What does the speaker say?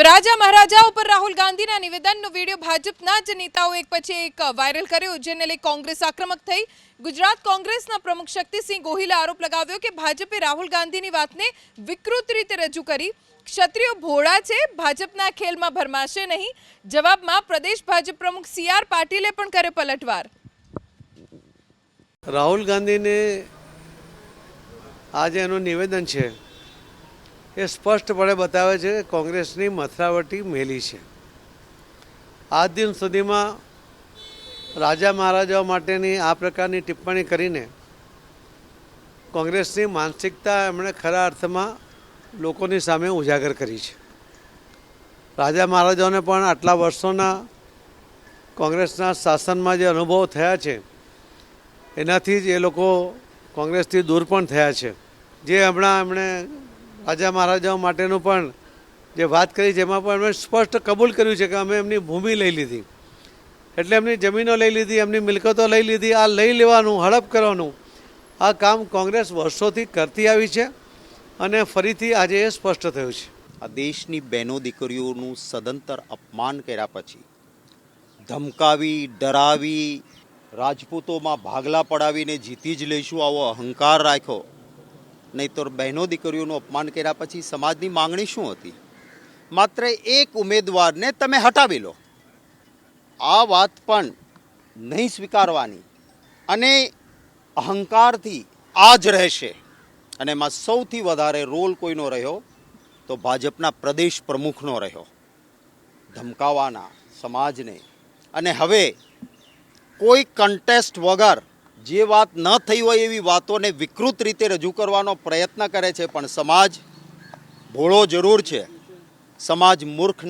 તો રાજા મહારાજા ઉપર રાહુલ ગાંધીના નિવેદનનો વીડિયો ભાજપના જ નેતાઓ એક પછી એક વાયરલ કર્યો, જેને લઈ કોંગ્રેસ આક્રમક થઈ. ગુજરાત કોંગ્રેસના પ્રમુખ શક્તિસિંહ ગોહિલે આરોપ લગાવ્યો કે ભાજપે રાહુલ ગાંધીની વાતને વિકૃત રીતે રજૂ કરી. ક્ષત્રિયો ભોળા છે, ભાજપના ખેલમાં ભરમાશે નહીં. જવાબમાં પ્રદેશ ભાજપ પ્રમુખ સી આર પાટીલે પણ કરે પલટવાર. રાહુલ ગાંધીને આજે એનું નિવેદન છે. એ સ્પષ્ટપણે બતાવે છે કે કોંગ્રેસની મથરાવટી મેલી છે. આ દિન સુધીમાં રાજા મહારાજાઓ માટેની આ પ્રકારની ટિપ્પણી કરીને કોંગ્રેસની માનસિકતા એમણે ખરા અર્થમાં લોકોની સામે ઉજાગર કરી છે. રાજા મહારાજાઓને પણ આટલા વર્ષોના કોંગ્રેસના શાસનમાં જે અનુભવ થયા છે, એનાથી જ એ લોકો કોંગ્રેસથી દૂર પણ થયા છે. જે હમણાં એમણે રાજા મહારાજાઓ માટેનું પણ જે વાત કરી જેમાં પણ એમણે સ્પષ્ટ કબૂલ કર્યું છે કે અમે એમની ભૂમિ લઈ લીધી. એટલે એમની જમીનો લઈ લીધી, એમની મિલકતો લઈ લીધી, આ લઈ લેવાનું, હડપ કરવાનું. આ કામ કોંગ્રેસ વર્ષોથી કરતી આવી છે અને ફરીથી આજે એ સ્પષ્ટ થયું છે. આ દેશની બહેનો દીકરીઓનું સદંતર અપમાન કર્યા પછી ધમકાવી, ડરાવી, રાજપૂતોમાં ભાગલા પડાવીને જીતી જ લઈશું આવો અહંકાર રાખ્યો. નહીંતર બહેનો દીકરીઓનું અપમાન કર્યા પછી સમાજની માંગણી શું હતી? માત્ર એક ઉમેદવારને તમે હટાવી લો. આ વાત પણ નહીં સ્વીકારવાની અને અહંકારથી આ જ રહેશે અને એમાં સૌથી વધારે રોલ કોઈનો રહ્યો તો ભાજપના પ્રદેશ પ્રમુખનો રહ્યો. ધમકાવાના સમાજને. અને હવે કોઈ કન્ટેસ્ટ વગર જે વાત ન થઈ હોય એવી વાતોને વિકૃત રીતે રજૂ કરવાનો પ્રયત્ન કરે છે, પણ સમાજ ભોળો જરૂર છે. સમાજ મૂર્ખ